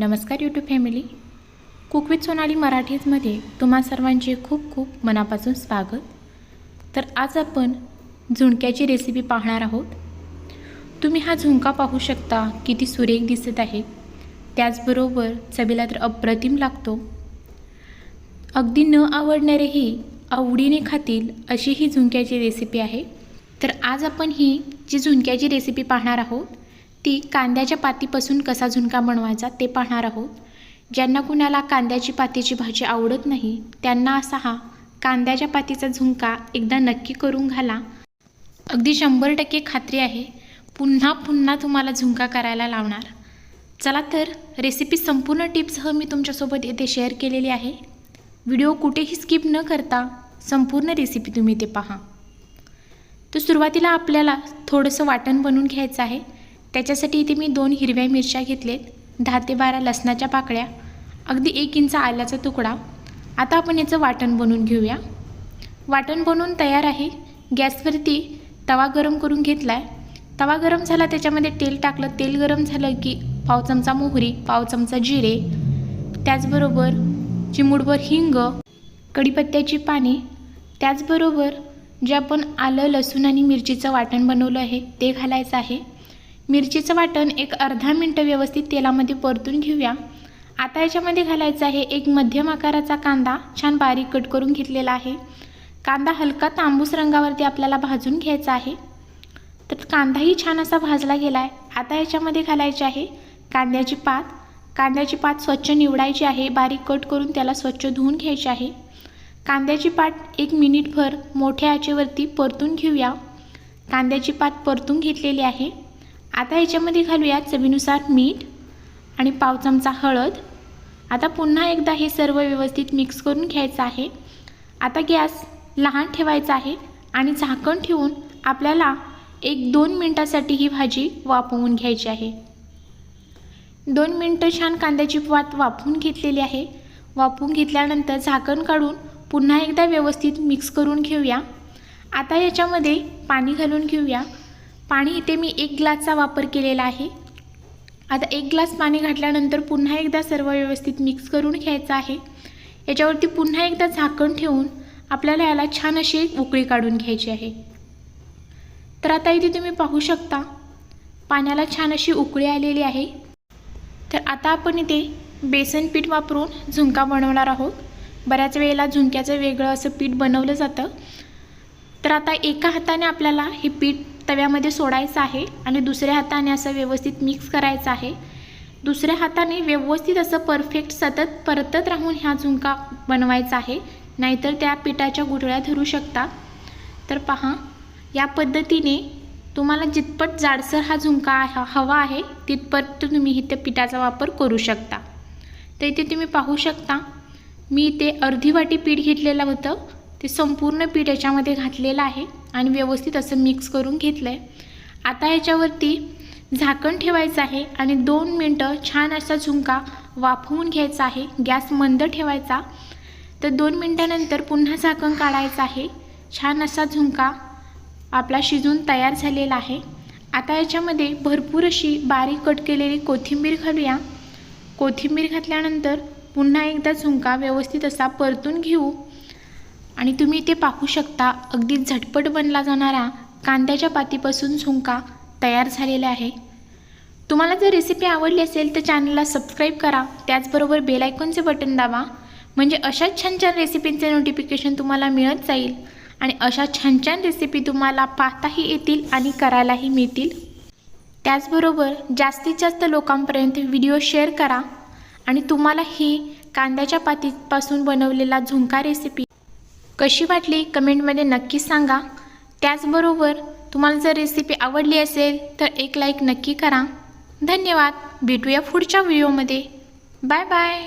नमस्कार YouTube family cook with Sonali मराठीजमध्ये तुम्हा सर्वांचे खूप खूप मनापासून स्वागत. तर आज आपण झुणक्याची रेसिपी पाहणार आहोत. तुम्ही हा झुणका पाहू शकता किती सुरेख दिसत आहे. त्याचबरोबर चवीला तर अप्रतिम लागतो. अगदी न आवडणारेही आवडीने खातील अशी ही झुणक्याची रेसिपी आहे. तर आज आपण ही जी झुणक्याची रेसिपी पाहणार आहोत ती कांद्याच्या पातीपासून कसा झुणका बनवायचा ते पाहणार आहोत. ज्यांना कुणाला कांद्याची पातीची भाजी आवडत नाही त्यांना असा हा कांद्याच्या पातीचा झुणका एकदा नक्की करून घाला. अगदी शंभर टक्के खात्री आहे पुन्हा पुन्हा तुम्हाला झुणका करायला लावणार. चला तर रेसिपी संपूर्ण टिप्ससह मी तुमच्यासोबत येथे शेअर केलेली आहे. व्हिडिओ कुठेही स्किप न करता संपूर्ण रेसिपी तुम्ही ते पहा. तर सुरुवातीला आपल्याला थोडंसं वाटण बनवून घ्यायचं आहे. त्याच्यासाठी इथे मी दोन हिरव्या मिरच्या घेतलेत दहा ते बारा लसणाच्या पाकळ्या अगदी एक इंच आल्याचा तुकडा. आता आपण याचं वाटण बनवून घेऊया. वाटण बनवून तयार आहे. गॅसवरती तवा गरम करून घेतला आहे तवा गरम झाला त्याच्यामध्ये तेल टाकलं. तेल गरम झालं की पाव चमचा मोहरी पाव चमचा जिरे त्याचबरोबर चिमुडभर हिंग कढीपत्त्याची पाने त्याचबरोबर जे आपण आलं लसूण आणि मिरचीचं वाटण बनवलं आहे ते घालायचं आहे. मिरचीचं वाटण एक अर्धा मिनटं व्यवस्थित तेलामध्ये परतून घेऊया. आता याच्यामध्ये घालायचं आहे एक मध्यम आकाराचा कांदा छान बारीक कट करून घेतलेला आहे. कांदा हलका तांबूस रंगावरती आपल्याला भाजून घ्यायचा आहे. तर कांदाही छान असा भाजला गेला आहे आता याच्यामध्ये घालायचे आहे कांद्याची पात. कांद्याची पात स्वच्छ निवडायची आहे. बारीक कट करून त्याला स्वच्छ धुवून घ्यायची आहे. कांद्याची पात एक मिनिटभर मोठ्या आचेवरती परतून घेऊया. कांद्याची पात परतून घेतलेली आहे. आता याच्यामध्ये घालूया चवीनुसार मीठ आणि पाव चमचा हळद. आता पुन्हा एकदा हे सर्व व्यवस्थित मिक्स करून घ्यायचं आहे. आता गॅस लहान ठेवायचा आहे आणि झाकण ठेवून आपल्याला एक दोन मिनटासाठी ही भाजी वाफवून घ्यायची आहे. दोन मिनटं छान कांद्याची पात वाफवून घेतलेली आहे. वाफवून घेतल्यानंतर झाकण काढून पुन्हा एकदा व्यवस्थित मिक्स करून घेऊया. आता याच्यामध्ये पाणी घालून घेऊया. पाणी इथे मी एक ग्लासचा वापर केलेला आहे. आता एक ग्लास पाणी घातल्यानंतर पुन्हा एकदा सर्व व्यवस्थित मिक्स करून घ्यायचं आहे. याच्यावरती पुन्हा एकदा झाकण ठेवून आपल्याला याला छान अशी एक उकळी काढून घ्यायची आहे. तर आता इथे तुम्ही पाहू शकता पाण्याला छान अशी उकळी आलेली आहे. तर आता आपण इथे बेसन पीठ वापरून झुणका बनवणार आहोत. बऱ्याच वेळेला झुणक्याचं वेगळं असं पीठ बनवलं जातं. तर आता एका हाताने आपल्याला हे पीठ तव्यामध्ये सोडायचं आहे आणि दुसऱ्या हाताने असं व्यवस्थित मिक्स करायचं आहे. दुसऱ्या हाताने व्यवस्थित असं परफेक्ट सतत परतत राहून ह्या झुणका बनवायचा आहे. नाहीतर त्या पिठाच्या गुठळ्या धरू शकता. तर पहा या पद्धतीने तुम्हाला जितपट जाडसर हा झुणका हा हवा आहे तितपट तुम्ही इथे पिठाचा वापर करू शकता. तर इथे तुम्ही पाहू शकता मी इथे अर्धी वाटी पीठ घेतलेलं होतं. ते संपूर्ण पीठ याच्यामध्ये घातलेलं आहे. आणि व्यवस्थित असं मिक्स करून घेतलं आहे आता याच्यावरती झाकण ठेवायचं आहे आणि दोन मिनटं छान असा झुणका वाफवून घ्यायचा आहे. गॅस मंद ठेवायचा. तर दोन मिनटानंतर पुन्हा झाकण काढायचं आहे. छान असा झुणका आपला शिजून तयार झालेला आहे. आता याच्यामध्ये भरपूर अशी बारीक कट केलेली कोथिंबीर घालूया. कोथिंबीर घातल्यानंतर पुन्हा एकदा झुणका व्यवस्थित असा परतून घेऊ. आणि तुम्ही ते पाहू शकता अगदी झटपट बनला जाणारा कांद्याच्या पातीपासून झुंका तयार झालेला आहे. तुम्हाला जर रेसिपी आवडली असेल तर चॅनलला सबस्क्राईब करा. त्याचबरोबर बेलायकॉनचे बटन दाबा. म्हणजे अशाच छान छान रेसिपींचे नोटिफिकेशन तुम्हाला मिळत जाईल. आणि अशा छान छान रेसिपी तुम्हाला पाहताही येतील आणि करायलाही मिळतील. त्याचबरोबर जास्तीत जास्त लोकांपर्यंत व्हिडिओ शेअर करा. आणि तुम्हाला ही कांद्याच्या पातीपासून बनवलेला झुंका रेसिपी कशी वाटली कमेंटमध्ये नक्कीच सांगा. त्याचबरोबर तुम्हाला जर रेसिपी आवडली असेल तर एक लाईक नक्की करा. धन्यवाद. भेटूया पुढच्या व्हिडिओमध्ये बाय बाय